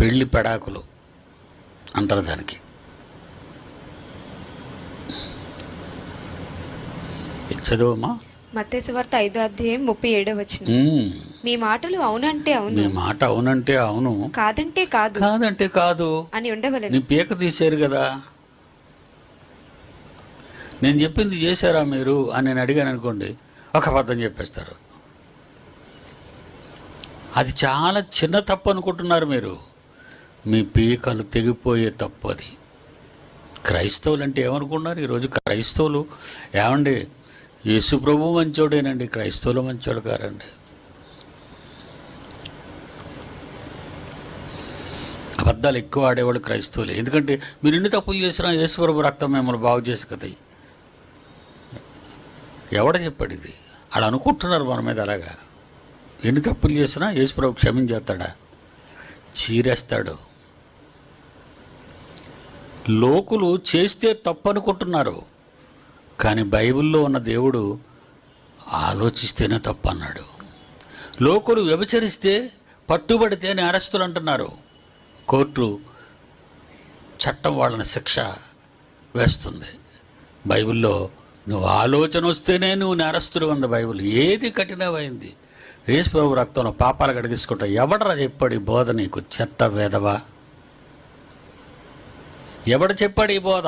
పెళ్ళి పెడాకులు అంటారు దానికి. చదువమ్మా. మత్తేసు వార్త ఐదో అధ్యాయం ముప్పై ఏడో వచ్చిన మీ మాటలు అవునంటే అవును. నీ మాట అవునంటే అవును. కాదంటే కాదు. కాదంటే కాదు. అని ఉండవలను. నీ పీక తీశారు కదా. నేను చెప్పింది చేశారా మీరు అని నేను అడిగాను అనుకోండి ఒక అబద్ధం చెప్పేస్తారు. అది చాలా చిన్న తప్పు అనుకుంటున్నారు మీరు. మీ పీకలు తెగిపోయే తప్పు అది క్రైస్తవులు అంటే ఏమనుకున్నారు? ఈరోజు క్రైస్తవులు ఏమండి? యేసు ప్రభు మంచోడేనండి క్రైస్తవులు మంచోడు కారండి. అబద్ధాలు ఎక్కువ ఆడేవాళ్ళు క్రైస్తవులే. ఎందుకంటే మీరు ఎన్ని తప్పులు చేసినా యేసుప్రభు రక్తం మిమ్మల్ని బాగు చేసి కదా ఎవడ చెప్పాడు ఇది? వాళ్ళు అనుకుంటున్నారు మన మీద అలాగా. ఎన్ని తప్పులు చేసినా యేసుప్రభు క్షమించేస్తాడా? చీరేస్తాడు. లోకులు చేస్తే తప్పు అనుకుంటున్నారు కానీ బైబిల్లో ఉన్న దేవుడు ఆలోచిస్తేనే తప్పు అన్నాడు లోకులు వ్యభిచరిస్తే పట్టుబడితే నేరస్తులు అంటున్నారు. కోర్టు చట్టం వాళ్ళని శిక్ష వేస్తుంది. బైబిల్లో నువ్వు ఆలోచన వస్తేనే నువ్వు నేరస్తుడు ఉంది బైబిల్. ఏది కఠినమైంది? యేసు ప్రభు రక్తంలో పాపాలు కడిగించుకుంటా ఎవడరా చెప్పాడు ఈ బోధ నీకు? చెత్త వేదవా? ఎవడు చెప్పాడు ఈ బోధ?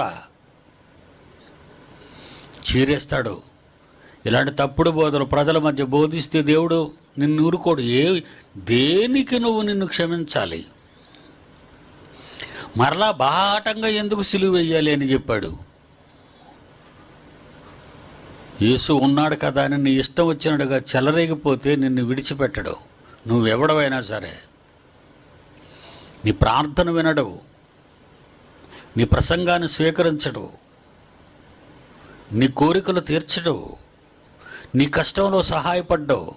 చీరేస్తాడు. ఇలాంటి తప్పుడు బోధలు ప్రజల మధ్య బోధిస్తే దేవుడు నిన్ను ఊరుకోడు. ఏ దేనికి నువ్వు నిన్ను క్షమించాలి? మరలా బాటంగా ఎందుకు సిలువ వేయాలి అని చెప్పాడు. యేసు ఉన్నాడు కదా అని నీ ఇష్టం వచ్చినట్టుగా చెలరేగిపోతే నిన్ను విడిచిపెట్టడు. నువ్వెవడవైనా సరే. నీ ప్రార్థన వినడు నీ ప్రసంగాన్ని స్వీకరించడు. నీ కోరికలు తీర్చడు. నీ కష్టంలో సహాయపడ్డావు.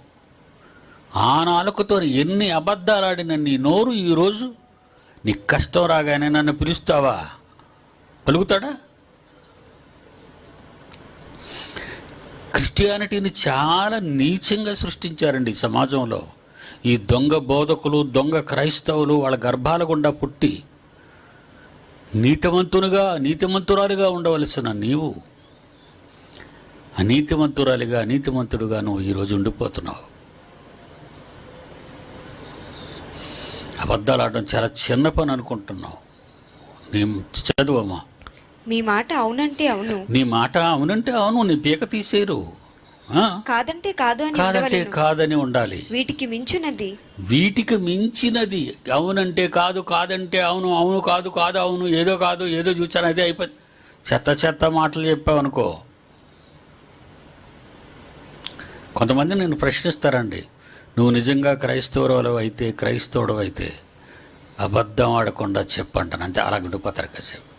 ఆ నాలుకతో ఎన్ని అబద్ధాలాడిన నీ నోరు ఈరోజు? నీ కష్టం రాగానే నన్ను పిలుస్తావా? పలుకుతాడా? క్రిస్టియానిటీని చాలా నీచంగా సృష్టించారండి సమాజంలో. ఈ దొంగ బోధకులు దొంగ క్రైస్తవులు వాళ్ళ గర్భాల గుండా పుట్టి నీతిమంతునిగా నీతిమంతురాలిగా ఉండవలసిన నీవు. అనీతిమంతురాలిగా అనీతిమంతుడుగా నువ్వు ఈరోజు ఉండిపోతున్నావు. అబద్ధాలు ఆడడం చాలా చిన్న పని అనుకుంటున్నావు. నీ చదువమ్మా. మీ మాట అవునంటే అవును. నీ మాట అవునంటే అవును నీ పీక తీసేరు? కాదంటే కాదు అని కాదంటే కాదని ఉండాలి. వీటికి మించున్నది వీటికి మించినది. అవునంటే కాదు కాదంటే అవును అవును కాదు కాదు అవును ఏదో కాదు ఏదో చూచాను అదే అయిపోయింది. చెత్త చెత్త మాటలు చెప్పావనుకో. కొంతమంది నేను ప్రశ్నిస్తారండి. నువ్వు నిజంగా క్రైస్తవుడు అయితే క్రైస్తవుడు అయితే అబద్ధం ఆడకుండా చెప్పంటాను. అంతే అలా గుడిపోతారు కాసేపు.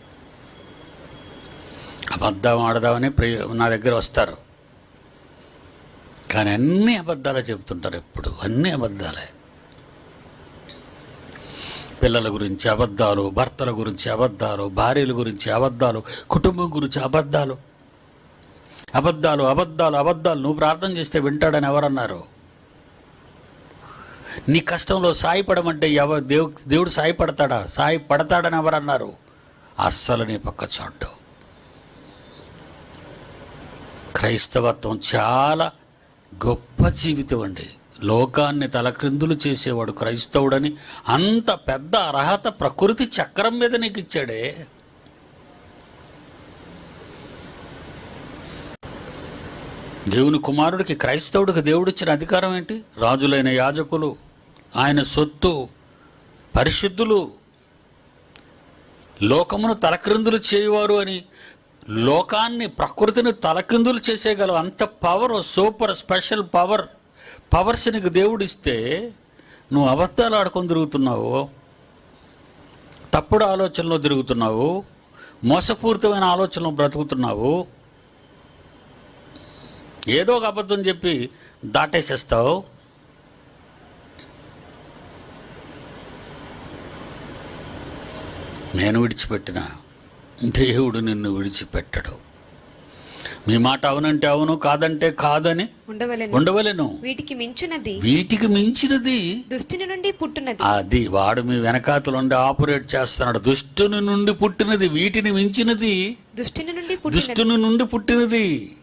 అబద్ధం ఆడదామని ప్రియ నా దగ్గర వస్తారు. కానీ అన్ని అబద్ధాలే చెబుతుంటారు ఎప్పుడు. అన్ని అబద్ధాలే. పిల్లల గురించి అబద్ధాలు భర్తల గురించి అబద్ధాలు భార్యల గురించి అబద్ధాలు కుటుంబం గురించి అబద్ధాలు. అబద్ధాలు అబద్ధాలు అబద్ధాలు నువ్వు ప్రార్థన చేస్తే వింటాడని ఎవరన్నారు? నీ కష్టంలో సాయపడమంటే ఎవ దేవు దేవుడు సాయపడతాడా? సాయి పడతాడని ఎవరన్నారు? అస్సలు నీ పక్క చూడ్డు క్రైస్తవత్వం చాలా గొప్ప జీవితం అండి. లోకాన్ని తలక్రిందులు చేసేవాడు క్రైస్తవుడని అంత పెద్ద అర్హత ప్రకృతి చక్రం మీద నీకు ఇచ్చాడే. దేవుని కుమారుడికి క్రైస్తవుడికి దేవుడిచ్చిన అధికారం ఏంటి? రాజులైన యాజకులు ఆయన సొత్తు పరిశుద్ధులు లోకమును తలక్రిందులు చేయవారు అని లోకాన్ని ప్రకృతిని తలకిందులు చేసేయగలవు అంత power super special power powers నీకు దేవుడిస్తే నువ్వు అబద్ధాలు ఆడుకొని తిరుగుతున్నావు తప్పుడు ఆలోచనలో తిరుగుతున్నావు మోసపూరితమైన ఆలోచనలు బ్రతుకుతున్నావు ఏదో ఒక అబద్ధం చెప్పి దాటేసేస్తావు. నేను విడిచిపెట్టిన దేవుడు నిన్ను విడిచిపెట్టడు. మీ మాట అవునంటే అవును కాదంటే కాదని ఉండవలను. ఉండవలెను. వీటికి మించున్నది వీటికి మించినది దుష్టుని నుండి పుట్టున్నది అది వాడు మీ వెనకాతలు ఉండి ఆపరేట్ చేస్తున్నాడు. దుష్టుని నుండి పుట్టినది వీటిని మించినది దుష్టుని నుండి పుట్టినది. దుష్టుని నుండి పుట్టినది.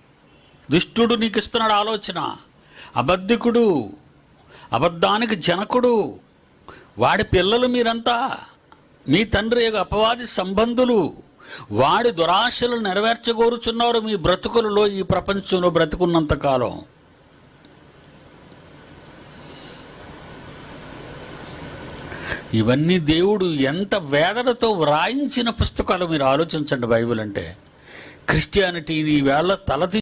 దుష్టుడు నీకు ఇస్తున్నాడు ఆలోచన. అబద్ధికుడు అబద్ధానికి జనకుడు వాడి పిల్లలు మీరంతా మీ తండ్రి యొక్క అపవాది సంబంధులు. వాడి దురాశలు నెరవేర్చగోరుచున్నారు మీ బ్రతుకులలో ఈ ప్రపంచంలో బ్రతుకున్నంత కాలం. ఇవన్నీ దేవుడు ఎంత వేదనతో వ్రాయించిన పుస్తకాలు మీరు ఆలోచించండి బైబిల్ అంటే క్రిస్టియానిటీని వేళ తలది